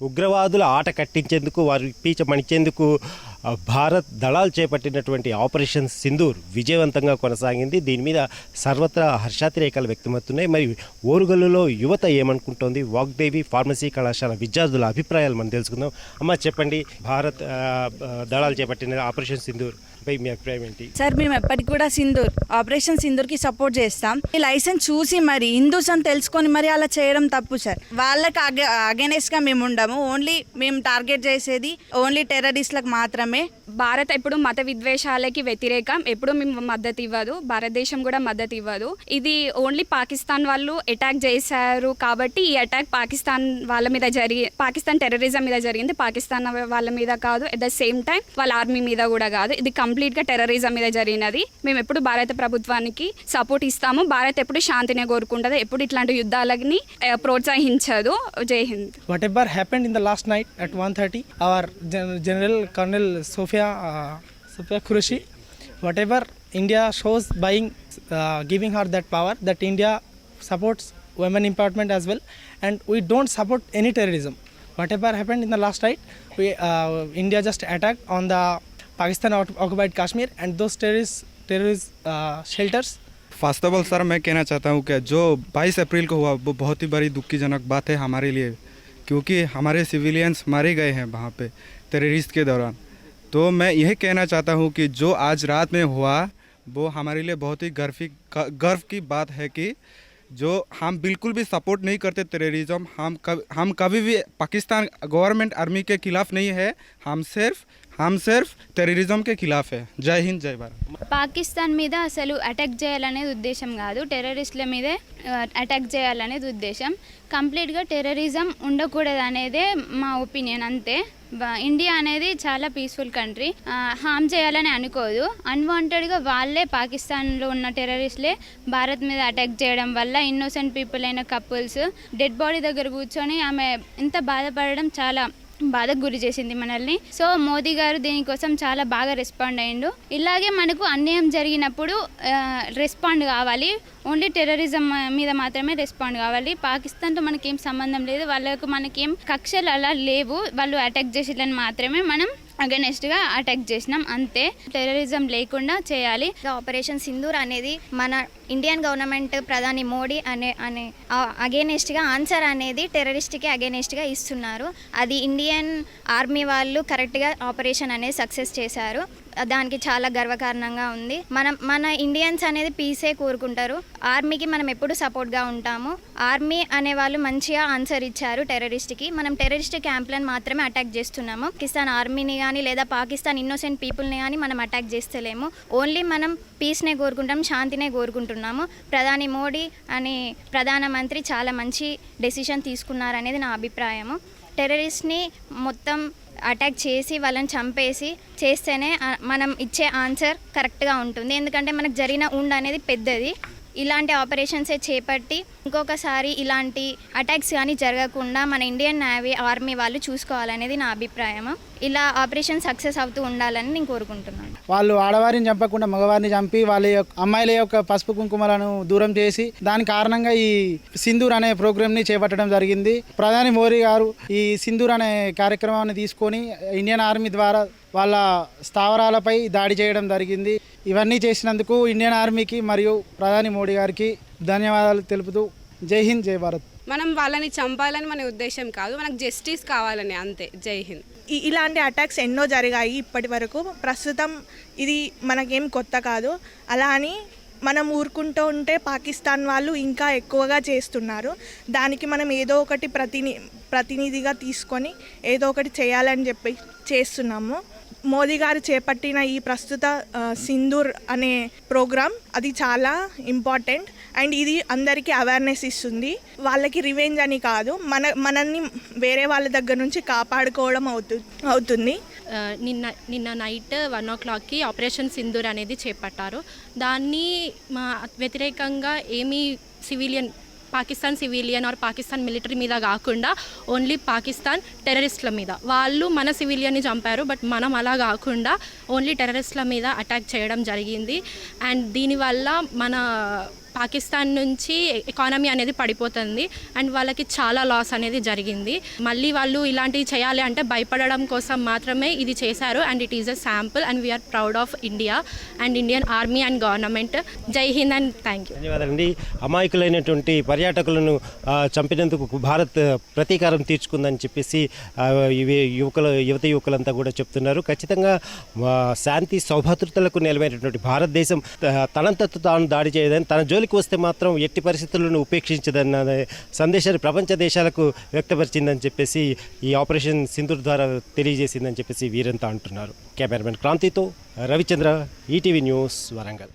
ఉగ్రవాదుల ఆట కట్టించేందుకు వారి పీచ మణిచేందుకు భారత్ దళాలు చేపట్టినటువంటి ఆపరేషన్ సింధూర్ విజయవంతంగా కొనసాగింది. దీని మీద సర్వత్రా హర్షాతిరేకాలు వ్యక్తమవుతున్నాయి. మరి ఓరుగల్లులో యువత ఏమనుకుంటోంది? వాగ్దేవి ఫార్మసీ కళాశాల విద్యార్థుల అభిప్రాయాలు మనం తెలుసుకుందాం. అమ్మ చెప్పండి భారత్ దళాలు చేపట్టిన ఆపరేషన్ సింధూర్ పై మీ అభిప్రాయం ఏంటి? సార్ మేము ఎప్పటికి కూడా సింధూర్ ఆపరేషన్ సింధూర్కి సపోర్ట్ చేస్తాం. ఈ లైసెన్స్ చూసి మరి హిందూస్ అని తెలుసుకొని మరి అలా చేయడం తప్పు సార్. వాళ్ళకి అగెనెస్ట్గా మేము ఉండము. ఓన్లీ మేము టార్గెట్ చేసేది ఓన్లీ టెర్రరిస్ట్లకు మాత్రమే. భారత్ ఎప్పుడు మత విద్వేషాలకి వ్యతిరేకం ఎప్పుడు మేము మద్దతు ఇవ్వదు. భారతదేశం కూడా మద్దతు ఇవ్వదు. ఇది ఓన్లీ పాకిస్తాన్ వాళ్ళు అటాక్ చేశారు కాబట్టి ఈ అటాక్ పాకిస్తాన్ వాళ్ళ మీద జరిగి పాకిస్తాన్ టెర్రరిజం మీద జరిగింది. పాకిస్తాన్ వాళ్ళ మీద కాదు ఎట్ ద సేమ్ టైం వాళ్ళ ఆర్మీ మీద కూడా కాదు. ఇది కంప్లీట్గా టెర్రరిజం మీద జరిగినది. మేము ఎప్పుడు భారత ప్రభుత్వానికి సపోర్ట్ ఇస్తాము. భారత్ ఎప్పుడు శాంతిని కోరుకుంటుంది ఎప్పుడు ఇట్లాంటి యుద్ధాలని ప్రోత్సహించదు. Jai Hind. Whatever happened in the last night at one thirty our general colonel sophia uh, sophia Qureshi, whatever india shows uh, giving her that power that india supports women empowerment as well and we don't support any terrorism whatever happened in the last night we uh, india just attacked on the pakistan occupied kashmir and those terrorist terrorist uh, shelters first of all sir मैं कहना चाहता हूँ कि जो 22 अप्रैल को हुआ वो बहुत ही बड़ी दुखीजनक बात है हमारे लिए क्योंकि हमारे सिविलियंस मारे गए हैं वहाँ पे टेररिस्ट के दौरान तो मैं यह कहना चाहता हूँ कि जो आज रात में हुआ वो हमारे लिए बहुत ही गर्व की गर्व की बात है कि जो हम बिल्कुल भी सपोर्ट नहीं करते टेररिज्म हम कभ, हम कभी भी पाकिस्तान गवर्नमेंट आर्मी के खिलाफ नहीं है हम सिर्फ़ हम सिर्फ टेररिज्म के खिलाफ है जय हिंद जय भारत పాకిస్తాన్ మీద అసలు అటాక్ చేయాలనేది ఉద్దేశం కాదు టెర్రరిస్టుల మీదే ఆ, అటాక్ చేయాలనేది ఉద్దేశం కంప్లీట్గా టెర్రరిజం ఉండకూడదు అనేదే మా ఒపీనియన్ అంతే బ- ఇండియా అనేది చాలా పీస్ఫుల్ కంట్రీ హామ్ చేయాలని అనుకోదు అన్వాంటెడ్గా వాళ్ళే పాకిస్తాన్లో ఉన్న టెర్రరిస్ట్లే భారత్ మీద అటాక్ చేయడం వల్ల ఇన్నోసెంట్ పీపుల్ అయిన కపుల్స్ డెడ్ బాడీ దగ్గర కూర్చొని ఆమె ఎంత బాధపడడం చాలా బాధకు గురి చేసింది మనల్ని. సో మోదీ గారు దీనికోసం చాలా బాగా రెస్పాండ్ అయ్యిండు ఇలాగే మనకు అన్యాయం జరిగినప్పుడు రెస్పాండ్ కావాలి. ఓన్లీ టెర్రరిజం మీద మాత్రమే రెస్పాండ్ కావాలి. పాకిస్తాన్తో మనకేం సంబంధం లేదు. వాళ్ళకు మనకేం కక్షలు అలా లేవు. వాళ్ళు అటాక్ చేసేదని మాత్రమే మనం అగనెస్ట్గా అటాక్ చేసినాం. అంతే. టెర్రరిజం లేకుండా చేయాలి. ఆపరేషన్ సింధూర్ అనేది మన ఇండియన్ గవర్నమెంట్ ప్రధాని మోడీ అనే అనే అగేనెస్ట్గా ఆన్సర్ అనేది టెర్రరిస్ట్కి అగేనెస్ట్గా ఇస్తున్నారు. అది ఇండియన్ ఆర్మీ వాళ్ళు కరెక్ట్గా ఆపరేషన్ అనేది సక్సెస్ చేశారు. దానికి చాలా గర్వకారణంగా ఉంది. మనం మన ఇండియన్స్ అనేది పీసే కోరుకుంటారు. ఆర్మీకి మనం ఎప్పుడు సపోర్ట్గా ఉంటాము. ఆర్మీ అనే వాళ్ళు మంచిగా ఆన్సర్ ఇచ్చారు టెర్రరిస్ట్కి మనం టెర్రరిస్ట్ క్యాంప్లను మాత్రమే అటాక్ చేస్తున్నాము. పాకిస్తాన్ ఆర్మీని కానీ లేదా పాకిస్తాన్ ఇన్నోసెంట్ పీపుల్ని కానీ మనం అటాక్ చేస్తలేము. ఓన్లీ మనం పీస్నే కోరుకుంటాం శాంతినే కోరుకుంటున్నాము. ప్రధాని మోడీ అని ప్రధానమంత్రి చాలా మంచి డెసిషన్ తీసుకున్నారనేది నా అభిప్రాయము. టెర్రరిస్ట్ని మొత్తం అటాక్ చేసి వాళ్ళని చంపేసి చేస్తేనే మనం ఇచ్చే ఆన్సర్ కరెక్ట్గా ఉంటుంది. ఎందుకంటే మనకు జరిగిన ఉండ అనేది పెద్దది. ఇలాంటి ఆపరేషన్సే చేపట్టి ఇంకొకసారి ఇలాంటి అటాక్స్ కానీ జరగకుండా మన ఇండియన్ నేవీ ఆర్మీ వాళ్ళు చూసుకోవాలనేది నా అభిప్రాయం ఇలా ఆపరేషన్ సక్సెస్ అవుతూ ఉండాలని నేను కోరుకుంటున్నాను. వాళ్ళు ఆడవారిని చంపకుండా మగవారిని చంపి వాళ్ళ యొక్క అమ్మాయిల యొక్క పసుపు కుంకుమలను దూరం చేసి దాని కారణంగా ఈ సింధూర్ అనే ప్రోగ్రామ్ని చేపట్టడం జరిగింది. ప్రధాని మోదీ గారు ఈ సింధూర్ అనే కార్యక్రమాన్ని తీసుకొని ఇండియన్ ఆర్మీ ద్వారా వాళ్ళ స్థావరాలపై దాడి చేయడం జరిగింది. ఇవన్నీ చేసినందుకు ఇండియన్ ఆర్మీకి మరియు ప్రధాని మోడీ గారికి ధన్యవాదాలు తెలుపుతూ జై హింద్ జై భారత్. మనం వాళ్ళని చంపాలని మన ఉద్దేశం కాదు మనకు జస్టిస్ కావాలని అంతే. జై హింద్. ఇలాంటి అటాక్స్ ఎన్నో జరిగాయి ఇప్పటి వరకు. ప్రస్తుతం ఇది మనకేం కొత్త కాదు. అలా అని మనం ఊరుకుంటూ ఉంటే పాకిస్తాన్ వాళ్ళు ఇంకా ఎక్కువగా చేస్తున్నారు. దానికి మనం ఏదో ఒకటి ప్రతిని ప్రతినిధిగా తీసుకొని ఏదో ఒకటి చేయాలని చెప్పి చేస్తున్నాము. మోదీ గారు చేపట్టిన ఈ ప్రస్తుత సింధూర్ అనే ప్రోగ్రామ్ అది చాలా ఇంపార్టెంట్. అండ్ ఇది అందరికీ అవేర్నెస్ ఇస్తుంది. వాళ్ళకి రివెంజ్ అని కాదు మన మనల్ని వేరే వాళ్ళ దగ్గర నుంచి కాపాడుకోవడం అవుతు అవుతుంది. నిన్న నిన్న నైట్ వన్ ఓ క్లాక్కి ఆపరేషన్ సింధూర్ అనేది చేపట్టారు. దాన్ని మా వ్యతిరేకంగా ఏమీ civilian Pakistan civilian or Pakistan military మీద కాకుండా ఓన్లీ పాకిస్తాన్ టెర్రరిస్టుల మీద. వాళ్ళు మన సివిలియన్ని చంపారు బట్ మనం అలా కాకుండా ఓన్లీ టెర్రరిస్టుల మీద అటాక్ చేయడం జరిగింది. అండ్ దీనివల్ల మన పాకిస్తాన్ నుంచి ఎకానమీ అనేది పడిపోతుంది అండ్ వాళ్ళకి చాలా లాస్ అనేది జరిగింది. మళ్ళీ వాళ్ళు ఇలాంటివి చేయాలి అంటే భయపడడం కోసం మాత్రమే ఇది చేశారు and it is a sample and we are proud of India and Indian army and government Jai Hind and thank you ధన్యవాదాలండి అమాయకులైనటువంటి పర్యాటకులను చంపినందుకు భారత్ ప్రతీకారం తీర్చుకుందని చెప్పేసి ఇవి యువకుల యువత యువకులంతా కూడా చెప్తున్నారు. ఖచ్చితంగా శాంతి సౌభద్రతలకు నిలమైనటువంటి భారతదేశం త- తనంతట తాను దాడి చేయదని తన జోలికి వస్తే మాత్రం ఎట్టి పరిస్థితులను ఉపేక్షించదన్న సందేశాన్ని ప్రపంచ దేశాలకు వ్యక్తపరిచిందని చెప్పేసి ఈ ఆపరేషన్ సింధూర్ ద్వారా తెలియజేసిందని చెప్పేసి వీరంతా అంటున్నారు. కెమెరామెన్ క్రాంతితో రవిచంద్ర ఈటీవీ న్యూస్ వరంగల్.